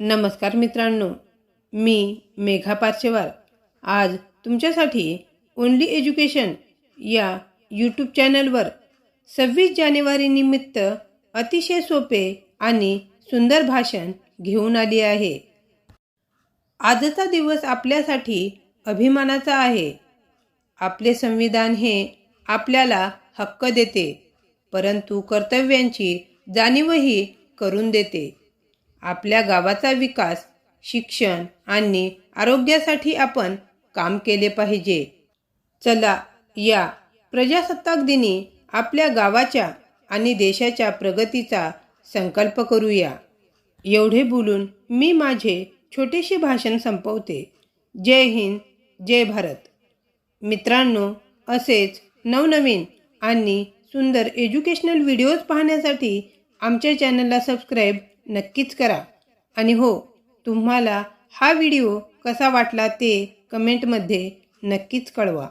नमस्कार मित्रांनो मी मेघा पार्शेवार. आज तुमच्यासाठी ओनली एज्युकेशन या यूट्यूब चॅनलवर सव्वीस जानेवारी निमित्त अतिशय सोपे आणि सुंदर भाषण घेऊन आली आहे. आजचा दिवस आपल्यासाठी अभिमानाचा आहे. आपले संविधान हे आपल्याला हक्क देते परंतु कर्तव्यांची जाणीवही करून देते. आपल्या गावाचा विकास शिक्षण आणि आरोग्यासाठी आपण काम केले पाहिजे. चला या प्रजासत्ताक दिनी आपल्या गावाच्या आणि देशाच्या प्रगतीचा संकल्प करूया. एवढे बोलून मी माझे छोटेसे भाषण संपवते. जय हिंद जय भारत. मित्रांनो असेच नवनवीन आणि सुंदर एज्युकेशनल व्हिडिओज पाहण्यासाठी आमच्या चॅनलला सबस्क्राईब नक्कीच करा. आणि हो तुम्हाला हा व्हिडिओ कसा वाटला ते कमेंटमध्ये नक्कीच कळवा.